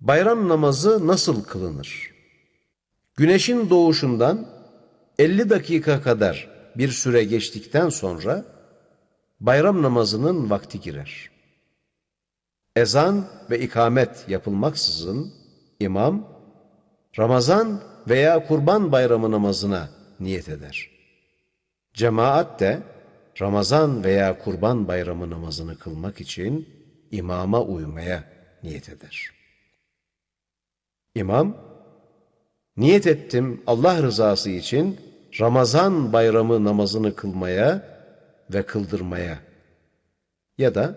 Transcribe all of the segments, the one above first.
Bayram namazı nasıl kılınır? Güneşin doğuşundan 50 dakika kadar bir süre geçtikten sonra bayram namazının vakti girer. Ezan ve ikamet yapılmaksızın imam Ramazan veya Kurban Bayramı namazına niyet eder. Cemaat de Ramazan veya Kurban Bayramı namazını kılmak için imama uymaya niyet eder. İmam, niyet ettim Allah rızası için Ramazan Bayramı namazını kılmaya ve kıldırmaya ya da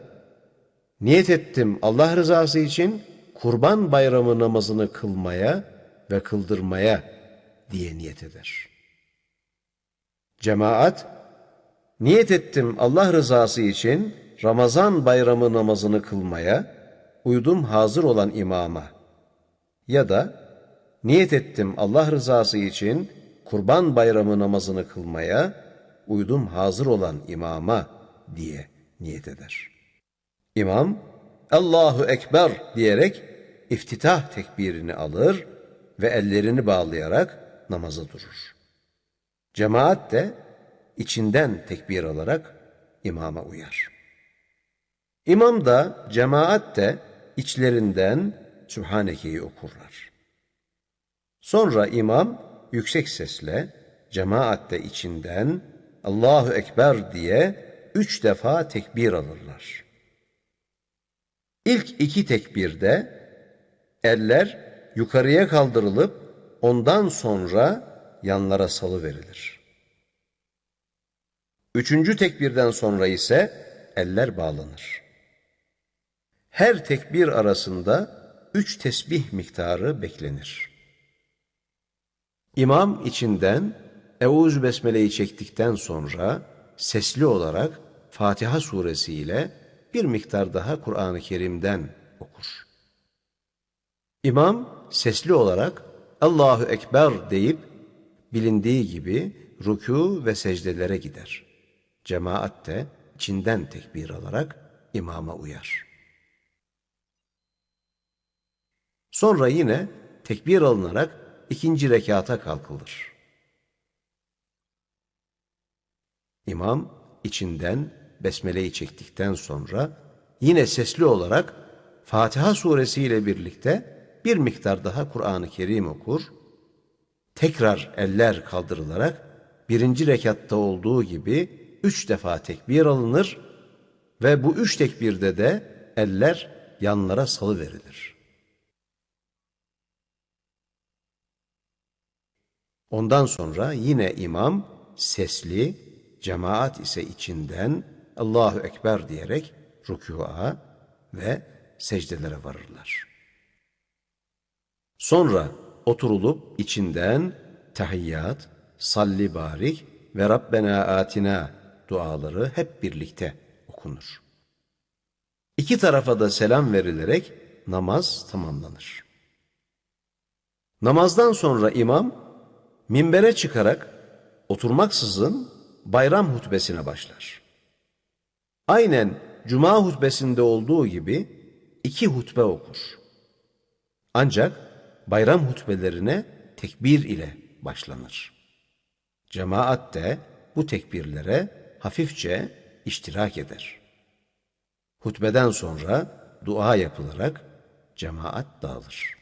niyet ettim Allah rızası için Kurban Bayramı namazını kılmaya ve kıldırmaya diye niyet eder. Cemaat, niyet ettim Allah rızası için Ramazan bayramı namazını kılmaya, uydum hazır olan imama ya da niyet ettim Allah rızası için Kurban bayramı namazını kılmaya, uydum hazır olan imama diye niyet eder. İmam, Allahu Ekber diyerek iftitah tekbirini alır ve ellerini bağlayarak namaza durur. Cemaat de içinden tekbir alarak imama uyar. İmam da cemaat de içlerinden Sübhaneke'yi okurlar. Sonra imam yüksek sesle cemaat de içinden Allahu Ekber diye üç defa tekbir alırlar. İlk iki tekbirde eller yukarıya kaldırılıp ondan sonra yanlara salı verilir. Üçüncü tekbirden sonra ise eller bağlanır. Her tekbir arasında üç tesbih miktarı beklenir. İmam içinden Eûzü Besmele'yi çektikten sonra sesli olarak Fatiha suresi ile bir miktar daha Kur'an-ı Kerim'den okur. İmam sesli olarak Allahu Ekber deyip bilindiği gibi rükû ve secdelere gider. Cemaat de içinden tekbir alarak imama uyar. Sonra yine tekbir alınarak ikinci rekata kalkılır. İmam içinden besmeleyi çektikten sonra yine sesli olarak Fatiha suresi ile birlikte bir miktar daha Kur'an-ı Kerim okur, tekrar eller kaldırılarak birinci rekatta olduğu gibi üç defa tekbir alınır ve bu üç tekbirde de eller yanlara salı verilir. Ondan sonra yine imam sesli, cemaat ise içinden Allahu Ekber diyerek rükûa ve secdelere varırlar. Sonra oturulup içinden tahiyyat, salli barik ve Rabbena atina duaları hep birlikte okunur. İki tarafa da selam verilerek namaz tamamlanır. Namazdan sonra imam minbere çıkarak oturmaksızın bayram hutbesine başlar. Aynen cuma hutbesinde olduğu gibi iki hutbe okur. Ancak bayram hutbelerine tekbir ile başlanır. Cemaat de bu tekbirlere hafifçe iştirak eder. Hutbeden sonra dua yapılarak cemaat dağılır.